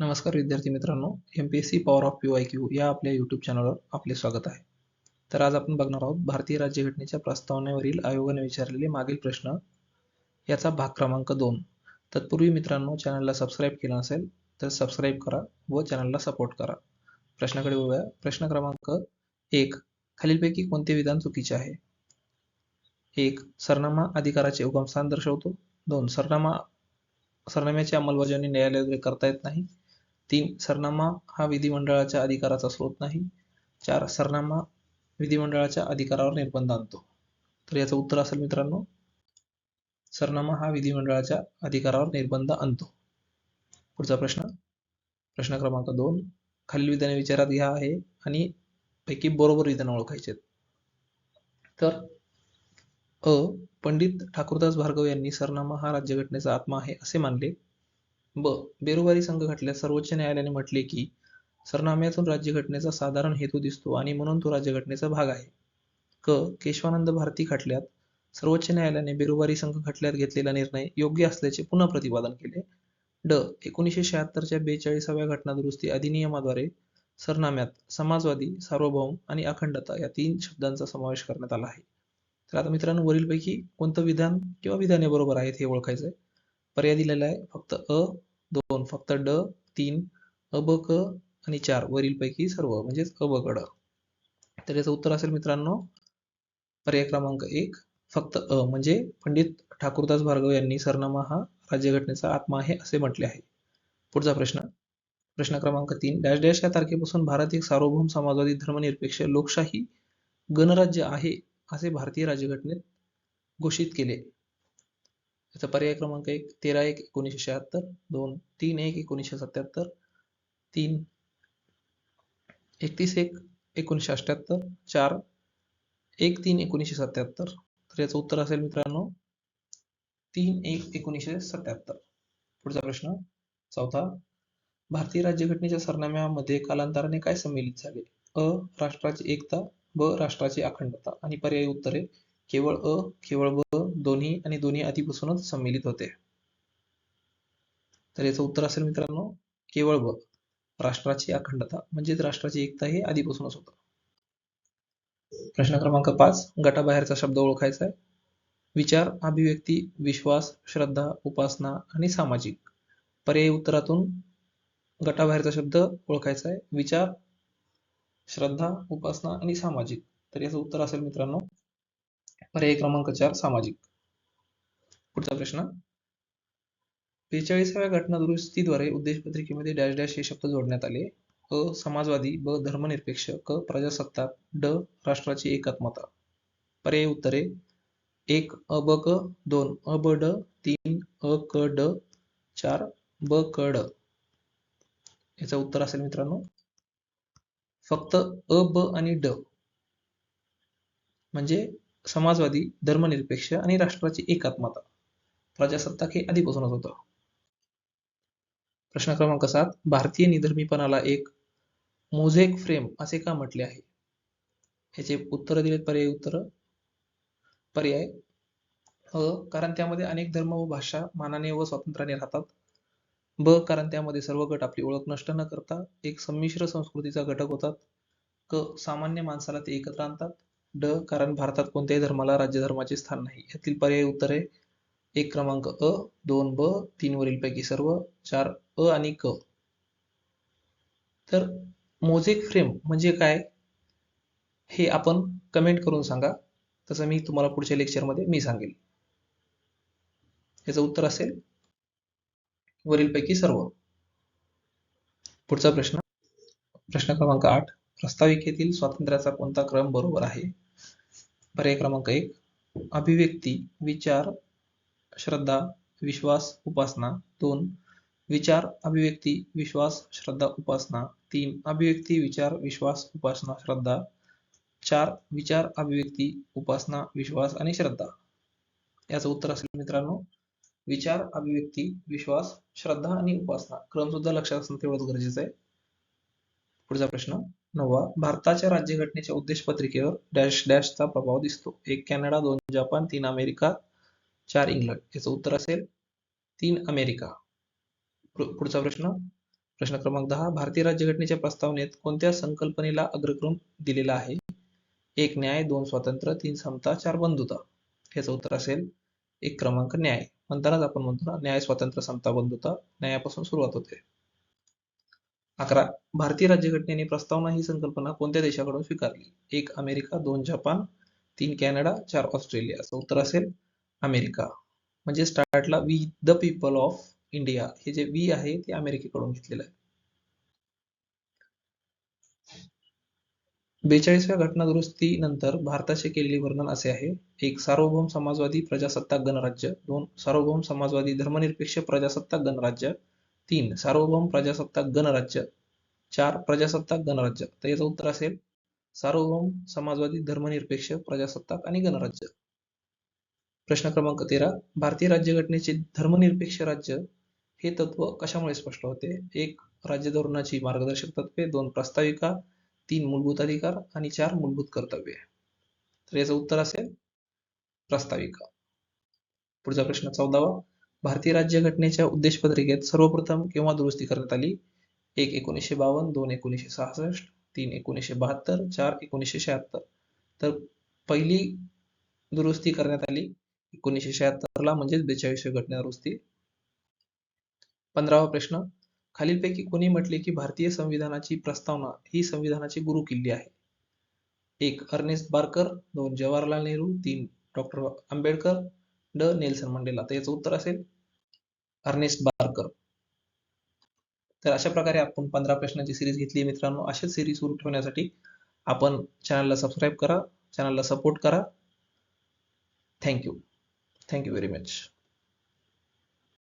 नमस्कार विद्यार्थी मित्रांनो M P S C power of P Y Q या आपल्या यूट्यूब चॅनलवर आपले स्वागत आहे. तर आज आपण बघणार आहोत भारतीय राज्यघटनेच्या प्रस्तावनेवरील आयोगाने विचारलेले मागील प्रश्न. याचा भाग क्रमांक दोन. तत्पूर्वी मित्रांनो चॅनलला सबस्क्राईब केला नसेल तर सबस्क्राईब करा व चॅनलला सपोर्ट करा. प्रश्नाकडे वळूया. प्रश्न क्रमांक एक. खालीलपैकी कोणते विधान चुकीचे आहे? एक. सरनामा अधिकाराचे उगमस्थान दर्शवतो. दोन. सरनामा सरनाम्याची अंमलबजावणी न्यायालयाद्वारे करता येत नाही. तीन सरनामा हा विधिमंडळाच्या अधिकाराचा स्रोत नाही. चार सरनामा विधिमंडळाच्या अधिकारावर निर्बंध आणतो. तर याचं उत्तर असेल मित्रांनो सरनामा हा विधिमंडळाच्या अधिकारावर निर्बंध आणतो. पुढचा प्रश्न प्रश्न क्रमांक दोन खालील विधाने विचारात घ्या आहे आणि पैकी बरोबर विधान ओळखायचे तर अ पंडित ठाकूरदास भार्गव यांनी सरनामा हा राज्यघटनेचा आत्मा आहे असे मानले. ब बेरोबारी संघ घटल्यात सर्वोच्च न्यायालयाने म्हटले की सरनाम्यातून राज्यघटनेचा साधारण हेतू दिसतो आणि म्हणून तो राज्यघटनेचा भाग आहे. क केशवानंद भारती खटल्यात. सर्वोच्च न्यायालयाने बेरोबारी संघ खटल्यात घेतलेला निर्णय योग्य असल्याचे पुन्हा प्रतिपादन केले. ड एकोणीसशे शहात्तरच्या बेचाळीसाव्या घटना दुरुस्ती अधिनियमाद्वारे सरनाम्यात समाजवादी सार्वभौम आणि अखंडता या तीन शब्दांचा समावेश करण्यात आला आहे. तर आता मित्रांनो वरीलपैकी कोणतं विधान किंवा विधाने बरोबर आहेत हे ओळखायचं आहे पर्याय दिलेला आहे. फक्त अ दोन फक्त ड तीन अ ब क आणि चार वरीलपैकी सर्व म्हणजेच अ ब क ड. तर याचं उत्तर असेल मित्रांनो पर्याय क्रमांक एक फक्त अ म्हणजे पंडित ठाकूरदास भार्गव यांनी सरनामा हा राज्यघटनेचा आत्मा आहे असे म्हटले आहे. पुढचा प्रश्न प्रश्न क्रमांक तीन डॅश डॅश या तारखेपासून भारत एक सार्वभौम समाजवादी धर्मनिरपेक्ष लोकशाही गणराज्य आहे असे भारतीय राज्यघटनेत घोषित केले. त्याचा पर्याय क्रमांक एक तेरा एक एकोणीसशे शहात्तर दोन तीन एक एकोणीसशे सत्याहत्तर तीन एकतीस एक एकोणीसशे अठ्याहत्तर चार एक तीन एकोणीसशे सत्याहत्तर. तर याचं उत्तर असेल मित्रांनो तीन एक एकोणीसशे सत्याहत्तर. पुढचा प्रश्न चौथा. भारतीय राज्यघटनेच्या सरनाम्यामध्ये कालांतराने काय सम्मिलित झाले? अ राष्ट्राची एकता ब राष्ट्राची अखंडता आणि पर्यायी उत्तरे. केवळ अ केवळ ब दोन्ही आणि दोन्ही आधीपासूनच सम्मिलित होते. तर याचं उत्तर असेल मित्रांनो केवळ ब राष्ट्राची अखंडता म्हणजेच राष्ट्राची एकता हे आधीपासूनच होतं. प्रश्न क्रमांक पाच गटाबाहेरचा शब्द ओळखायचा आहे. विचार अभिव्यक्ती विश्वास श्रद्धा उपासना आणि सामाजिक. पर्यायी उत्तरातून गटाबाहेरचा शब्द ओळखायचा आहे. विचार श्रद्धा उपासना आणि सामाजिक. तर याचं उत्तर असेल मित्रांनो पर्याय क्रमांक चार सामाजिक. पुढचा प्रश्न. बेचाळीसाव्या घटना दुरुस्तीद्वारे उद्देशपत्रिकेमध्ये डॅश डॅश हे शब्द जोडण्यात आले. अ समाजवादी ब धर्मनिरपेक्ष क प्रजासत्ताक ड राष्ट्राची एकात्मता. पर्याय उत्तरे. एक अ ब क दोन अ ब ड तीन अ क ड चार ब क ड. याचं उत्तर असेल मित्रांनो. फक्त अ ब आणि ड. म्हणजे समाजवादी धर्मनिरपेक्ष आणि राष्ट्राची एकात्मता. प्रजासत्ताक हे आधीपासूनच होतं. प्रश्न क्रमांक सात भारतीय निधर्मीपणाला एक मोझेक फ्रेम असे का म्हटले आहे? ह्याचे उत्तर दिलेत पर्याय उत्तर पर्याय अ कारण त्यामध्ये अनेक धर्म व भाषा मानाने व स्वातंत्र्याने राहतात. ब कारण त्यामध्ये सर्व गट आपली ओळख नष्ट न करता एक संमिश्र संस्कृतीचा घटक होतात. क सामान्य माणसाला ते एकत्र आणतात. ड कारण भारतात कोणत्याही धर्माला राज्यधर्माचे स्थान नाही. यातील पर्यायी उत्तरे एक क्रमांक अ दोन ब तीन वरील पैकी सर्व चार अ आणि क. तर मोझेक फ्रेम म्हणजे काय? हे आपण कमेंट करून सांगा. तसं मी तुम्हाला पुढच्या लेक्चरमध्ये मी सांगेल. याचं उत्तर असेल वरीलपैकी सर्व. पुढचा प्रश्न प्रश्न क्रमांक आठ. प्रस्ताविकेतील स्वातंत्र्याचा कोणता क्रम बरोबर आहे? पर्याय क्रमांक एक अभिव्यक्ती विचार श्रद्धा विश्वास उपासना. दोन विचार अभिव्यक्ती विश्वास श्रद्धा उपासना. तीन अभिव्यक्ती विचार विश्वास उपासना श्रद्धा. चार विचार अभिव्यक्ती उपासना विश्वास आणि श्रद्धा. याचं उत्तर असेल मित्रांनो विचार अभिव्यक्ती विश्वास श्रद्धा आणि उपासना. क्रम सुद्धा लक्षात असणं तेवढंच गरजेचं आहे. पुढचा प्रश्न. नववा भारताच्या राज्यघटनेच्या उद्देशपत्रिकेवर डॅश डॅशचा प्रभाव दिसतो. एक कॅनडा दोन जपान तीन अमेरिका चार इंग्लंड. याचं उत्तर असेल तीन अमेरिका. पुढचा प्रश्न. प्रश्न क्रमांक दहा भारतीय राज्यघटनेच्या प्रस्तावनेत कोणत्या संकल्पनेला अग्रक्रम दिलेला आहे? एक न्याय दोन स्वातंत्र्य तीन समता चार बंधुता. याचं उत्तर असेल एक क्रमांक न्याय. म्हणतानाच आपण म्हणतो ना न्याय स्वातंत्र्य समता बंधुता. न्यायापासून सुरुवात होते. अकरा. भारतीय राज्यघटनेने प्रस्तावना ही संकल्पना कोणत्या देशाकडून स्वीकारली? एक अमेरिका. दोन जपान. तीन कॅनडा. चार ऑस्ट्रेलिया. असं उत्तर असेल अमेरिका. म्हणजे स्टार्टला we the people of India. हे जे वी आहे ते अमेरिकेकडून घेतलेलं आहे. बेचाळीसव्या घटना दुरुस्ती नंतर भारताचे केलेले वर्णन असे आहे. एक सार्वभौम समाजवादी प्रजासत्ताक गणराज्य. दोन सार्वभौम समाजवादी धर्मनिरपेक्ष प्रजासत्ताक गणराज्य. तीन सार्वभौम प्रजासत्ताक गणराज्य चार प्रजासत्ताक गणराज्य. तर याचं उत्तर असेल सार्वभौम समाजवादी धर्मनिरपेक्ष प्रजासत्ताक आणि गणराज्य. प्रश्न क्रमांक तेरा भारतीय राज्यघटनेचे धर्मनिरपेक्ष राज्य हे तत्व कशामुळे स्पष्ट होते? एक राज्य धोरणाची मार्गदर्शक तत्वे. दोन प्रस्ताविका. तीन मूलभूत अधिकार. आणि चार मूलभूत कर्तव्ये. तर याचं उत्तर असेल प्रस्ताविका. पुढचा प्रश्न चौदावा. भारतीय राज्यघटनेच्या उद्देशपत्रिकेत सर्वप्रथम केव्हा दुरुस्ती करण्यात आली? एक एकोणीसशे बावन्न दोन एकोणीसशे सहासष्ट तीन एकोणीसशे बहात्तर चार एकोणीसशे शहात्तर. तर पहिली दुरुस्ती करण्यात आली एकोणीसशे शहात्तरला म्हणजेच बेचाळीसशे घटना दुरुस्ती. पंधरावा प्रश्न खालीलपैकी कोणी म्हटले की भारतीय संविधानाची प्रस्तावना ही संविधानाची गुरु किल्ली आहे? एक अर्नेस्ट बार्कर दोन जवाहरलाल नेहरू तीन डॉक्टर आंबेडकर ड. Nelson Mandela. तर याचं उत्तर असेल अर्नेस्ट बार्कर. तर अशा प्रकारे आपण पंधरा प्रश्नांची सिरीज घेतली मित्रांनो. अशाच सिरीज सुरू ठेवण्यासाठी आपण चॅनलला सबस्क्राईब करा चॅनलला सपोर्ट करा. Thank you thank you very much